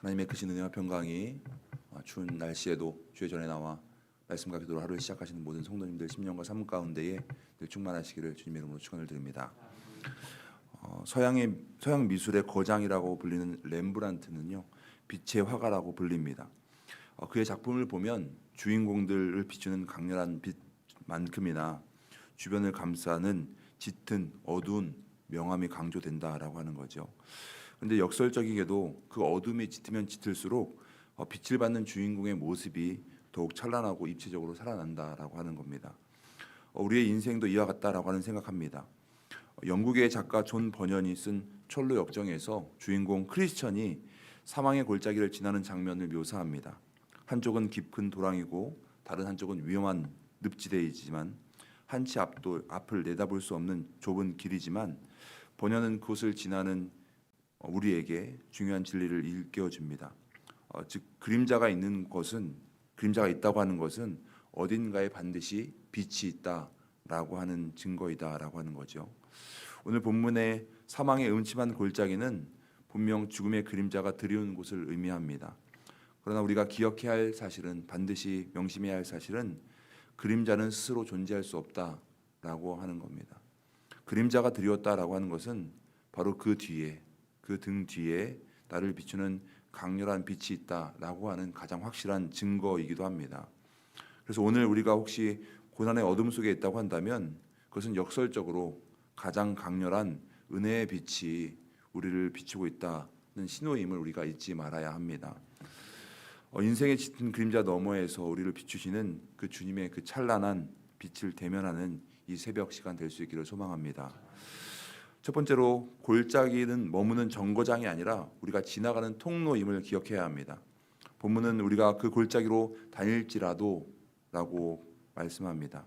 하나님의 크신 은혜와 평강이 어, 추운 날씨에도 주의 전에 나와 말씀과 기도로 하루를 시작하시는 모든 성도님들 심령과 삶 가운데에 늘 충만하시기를 주님의 이름으로 축원을 드립니다. 어, 서양의 서양 미술의 거장이라고 불리는 렘브란트는요 빛의 화가라고 불립니다. 어, 그의 작품을 보면 주인공들을 비추는 강렬한 빛만큼이나 주변을 감싸는 짙은 어두운 명암이 강조된다라고 하는 거죠. 근데 역설적이게도 그 어둠이 짙으면 짙을수록 어, 빛을 받는 주인공의 모습이 더욱 찬란하고 입체적으로 살아난다라고 하는 겁니다. 어, 우리의 인생도 이와 같다라고 하는 생각합니다. 어, 영국의 작가 존 버년이 쓴 철로 역정에서 주인공 크리스천이 사망의 골짜기를 지나는 장면을 묘사합니다. 한쪽은 깊은 도랑이고 다른 한쪽은 위험한 늪지대이지만 한치 앞도 앞을 내다볼 수 없는 좁은 길이지만 번연은 그곳을 지나는 어, 우리에게 중요한 진리를 일깨워 줍니다. 어, 즉 그림자가 있는 것은 그림자가 있다고 하는 것은 어딘가에 반드시 빛이 있다라고 하는 증거이다라고 하는 거죠. 오늘 본문의 사망의 음침한 골짜기는 분명 죽음의 그림자가 드리운 곳을 의미합니다. 그러나 우리가 기억해야 할 사실은 반드시 명심해야 할 사실은 그림자는 스스로 존재할 수 없다라고 하는 겁니다. 그림자가 드리웠다라고 하는 것은 바로 그 뒤에 그 등 뒤에 나를 비추는 강렬한 빛이 있다라고 하는 가장 확실한 증거이기도 합니다. 그래서 오늘 우리가 혹시 고난의 어둠 속에 있다고 한다면 그것은 역설적으로 가장 강렬한 은혜의 빛이 우리를 비추고 있다는 신호임을 우리가 잊지 말아야 합니다. 어, 인생의 짙은 그림자 너머에서 우리를 비추시는 그 주님의 그 찬란한 빛을 대면하는 이 새벽 시간 될 수 있기를 소망합니다. 첫 번째로 골짜기는 머무는 정거장이 아니라 우리가 지나가는 통로임을 기억해야 합니다. 본문은 우리가 그 골짜기로 다닐지라도라고 말씀합니다.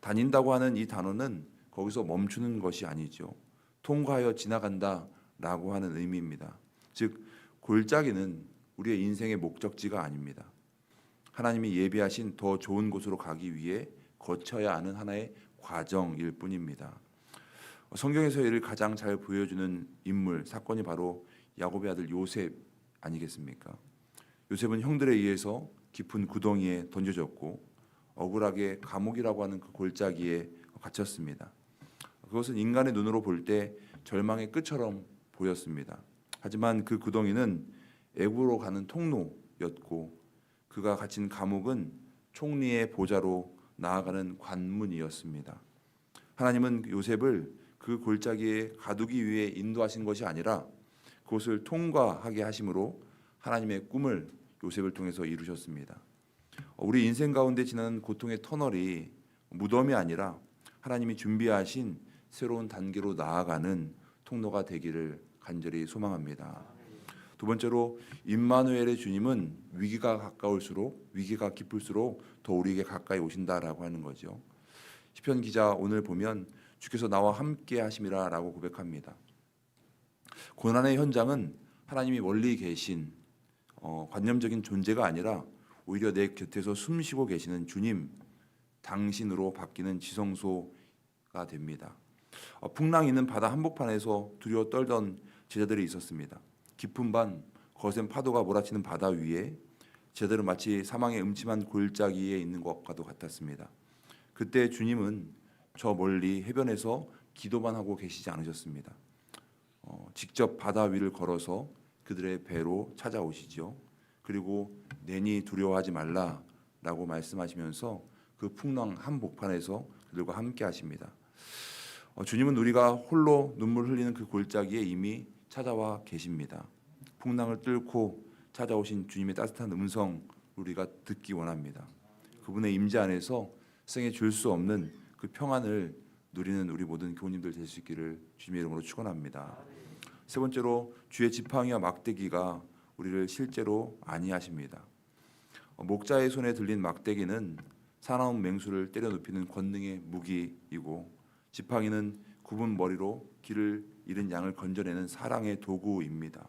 다닌다고 하는 이 단어는 거기서 멈추는 것이 아니죠. 통과하여 지나간다라고 하는 의미입니다. 즉 골짜기는 우리의 인생의 목적지가 아닙니다. 하나님이 예비하신 더 좋은 곳으로 가기 위해 거쳐야 하는 하나의 과정일 뿐입니다. 성경에서 이를 가장 잘 보여주는 인물 사건이 바로 야곱의 아들 요셉 아니겠습니까? 요셉은 형들에 의해서 깊은 구덩이에 던져졌고 억울하게 감옥이라고 하는 그 골짜기에 갇혔습니다. 그것은 인간의 눈으로 볼 때 절망의 끝처럼 보였습니다. 하지만 그 구덩이는 애구로 가는 통로였고 그가 갇힌 감옥은 총리의 보좌로 나아가는 관문이었습니다. 하나님은 요셉을 그 골짜기에 가두기 위해 인도하신 것이 아니라 그것을 통과하게 하심으로 하나님의 꿈을 요셉을 통해서 이루셨습니다. 우리 인생 가운데 지나는 고통의 터널이 무덤이 아니라 하나님이 준비하신 새로운 단계로 나아가는 통로가 되기를 간절히 소망합니다. 두 번째로 임마누엘의 주님은 위기가 가까울수록 위기가 깊을수록 더 우리에게 가까이 오신다라고 하는 거죠. 시편 기자 오늘 보면 주께서 나와 함께 하심이라라고 고백합니다. 고난의 현장은 하나님이 멀리 계신 어, 관념적인 존재가 아니라 오히려 내 곁에서 숨쉬고 계시는 주님 당신으로 바뀌는 지성소가 됩니다. 어, 풍랑 있는 바다 한복판에서 두려워 떨던 제자들이 있었습니다. 깊은 밤 거센 파도가 몰아치는 바다 위에 제자들은 마치 사망의 음침한 골짜기에 있는 것과도 같았습니다. 그때 주님은 저 멀리 해변에서 기도만 하고 계시지 않으셨습니다. 어, 직접 바다 위를 걸어서 그들의 배로 찾아오시죠. 그리고 내니 두려워하지 말라라고 말씀하시면서 그 풍랑 한복판에서 그들과 함께 하십니다. 어, 주님은 우리가 홀로 눈물 흘리는 그 골짜기에 이미 찾아와 계십니다. 풍랑을 뚫고 찾아오신 주님의 따뜻한 음성 우리가 듣기 원합니다. 그분의 임재 안에서 생에 줄 수 없는 그 평안을 누리는 우리 모든 교우님들 될 수 있기를 주님의 이름으로 축원합니다. 세 번째로 주의 지팡이와 막대기가 우리를 실제로 안위하십니다. 어, 목자의 손에 들린 막대기는 사나운 맹수를 때려 눕히는 권능의 무기이고 지팡이는 굽은 머리로 길을 잃은 양을 건져내는 사랑의 도구입니다.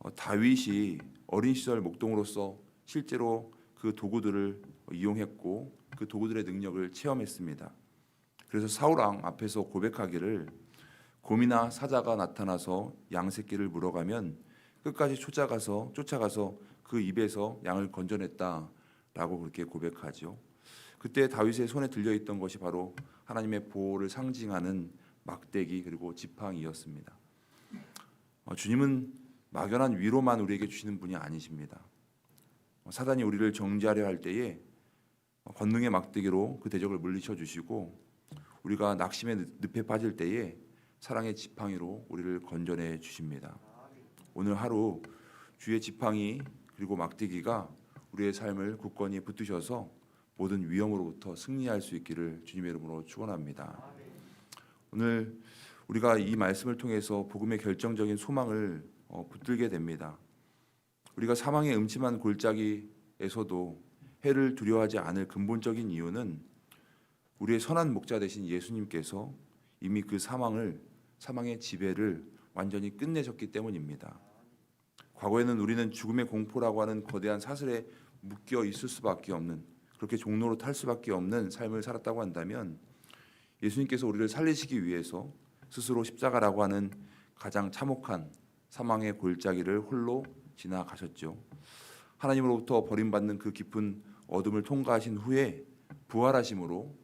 어, 다윗이 어린 시절 목동으로서 실제로 그 도구들을 이용했고 그 도구들의 능력을 체험했습니다. 그래서 사울 왕 앞에서 고백하기를 곰이나 사자가 나타나서 양 새끼를 물어가면 끝까지 쫓아가서 쫓아가서 그 입에서 양을 건져냈다라고 그렇게 고백하죠. 그때 다윗의 손에 들려 있던 것이 바로 하나님의 보호를 상징하는 막대기 그리고 지팡이였습니다. 어, 주님은 막연한 위로만 우리에게 주시는 분이 아니십니다. 어, 사단이 우리를 정죄하려 할 때에 어, 권능의 막대기로 그 대적을 물리쳐 주시고 우리가 낙심의 늪- 늪에 빠질 때에 사랑의 지팡이로 우리를 건져내 주십니다. 오늘 하루 주의 지팡이 그리고 막대기가 우리의 삶을 굳건히 붙드셔서 모든 위험으로부터 승리할 수 있기를 주님의 이름으로 축원합니다. 오늘 우리가 이 말씀을 통해서 복음의 결정적인 소망을 어, 붙들게 됩니다. 우리가 사망의 음침한 골짜기에서도 해를 두려워하지 않을 근본적인 이유는 우리의 선한 목자 되신 예수님께서 이미 그 사망을 사망의 지배를 완전히 끝내셨기 때문입니다. 과거에는 우리는 죽음의 공포라고 하는 거대한 사슬에 묶여 있을 수밖에 없는 그렇게 종로로 탈 수밖에 없는 삶을 살았다고 한다면 예수님께서 우리를 살리시기 위해서 스스로 십자가라고 하는 가장 참혹한 사망의 골짜기를 홀로 지나가셨죠. 하나님으로부터 버림받는 그 깊은 어둠을 통과하신 후에 부활하심으로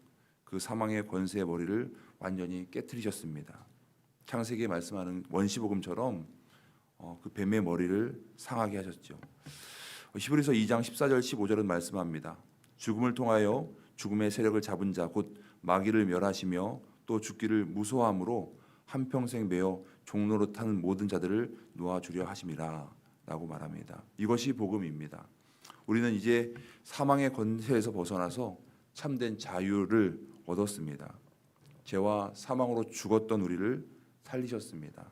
그 사망의 권세의 머리를 완전히 깨뜨리셨습니다. 창세기에 말씀하는 원시복음처럼 어, 그 뱀의 머리를 상하게 하셨죠. 히브리서 2장 14절 15절은 말씀합니다. 죽음을 통하여 죽음의 세력을 잡은 자 곧 마귀를 멸하시며 또 죽기를 무소함으로 한 평생 매어 종로로 타는 모든 자들을 놓아 주려 하심이라 라고 말합니다. 이것이 복음입니다. 우리는 이제 사망의 권세에서 벗어나서 참된 자유를 얻었습니다. 죄와 사망으로 죽었던 우리를 살리셨습니다.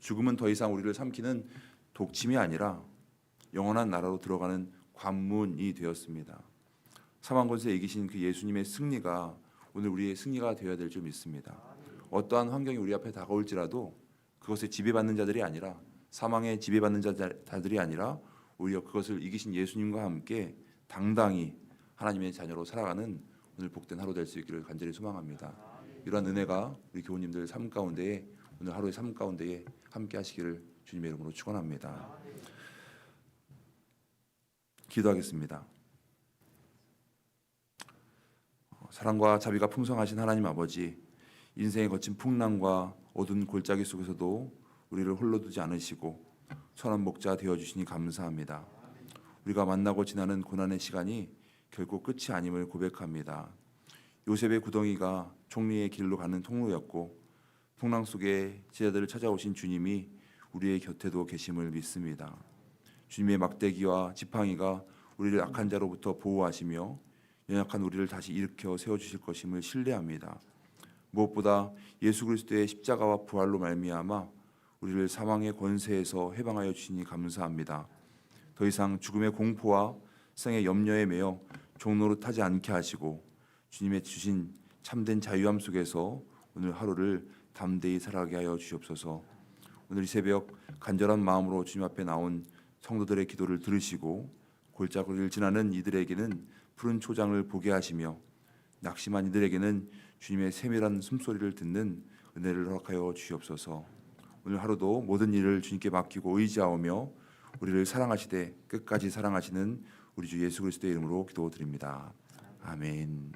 죽음은 더 이상 우리를 삼키는 독침이 아니라 영원한 나라로 들어가는 관문이 되었습니다. 사망 권세에 이기신 그 예수님의 승리가 오늘 우리의 승리가 되어야 될 줄 믿습니다. 어떠한 환경이 우리 앞에 다가올지라도 그것에 지배받는 자들이 아니라 사망에 지배받는 자- 자들이 아니라 오히려 그것을 이기신 예수님과 함께 당당히 하나님의 자녀로 살아가는 오늘 복된 하루 될 수 있기를 간절히 소망합니다. 이러한 은혜가 우리 교우님들 삶 가운데에 오늘 하루의 삶 가운데에 함께 하시기를 주님의 이름으로 축원합니다. 기도하겠습니다. 어, 사랑과 자비가 풍성하신 하나님 아버지, 인생의 거친 풍랑과 어두운 골짜기 속에서도 우리를 홀로 두지 않으시고 선한 목자 되어 주시니 감사합니다. 우리가 만나고 지나는 고난의 시간이 결코 끝이 아님을 고백합니다. 요셉의 구덩이가 총리의 길로 가는 통로였고 풍랑 속에 제자들을 찾아오신 주님이 우리의 곁에도 계심을 믿습니다. 주님의 막대기와 지팡이가 우리를 악한 자로부터 보호하시며 연약한 우리를 다시 일으켜 세워 주실 것임을 신뢰합니다. 무엇보다 예수 그리스도의 십자가와 부활로 말미암아 우리를 사망의 권세에서 해방하여 주시니 감사합니다. 더 이상 죽음의 공포와 세상의 염려에 매여 종로로 타지 않게 하시고 주님의 주신 참된 자유함 속에서 오늘 하루를 담대히 살아가게 하여 주시옵소서. 오늘 이 새벽 간절한 마음으로 주님 앞에 나온 성도들의 기도를 들으시고 골짜기를 지나는 이들에게는 푸른 초장을 보게 하시며 낙심한 이들에게는 주님의 세밀한 숨소리를 듣는 은혜를 허락하여 주시옵소서. 오늘 하루도 모든 일을 주님께 맡기고 의지하오며 우리를 사랑하시되 끝까지 사랑하시는 우리 주 예수 그리스도의 이름으로 기도드립니다. 아멘.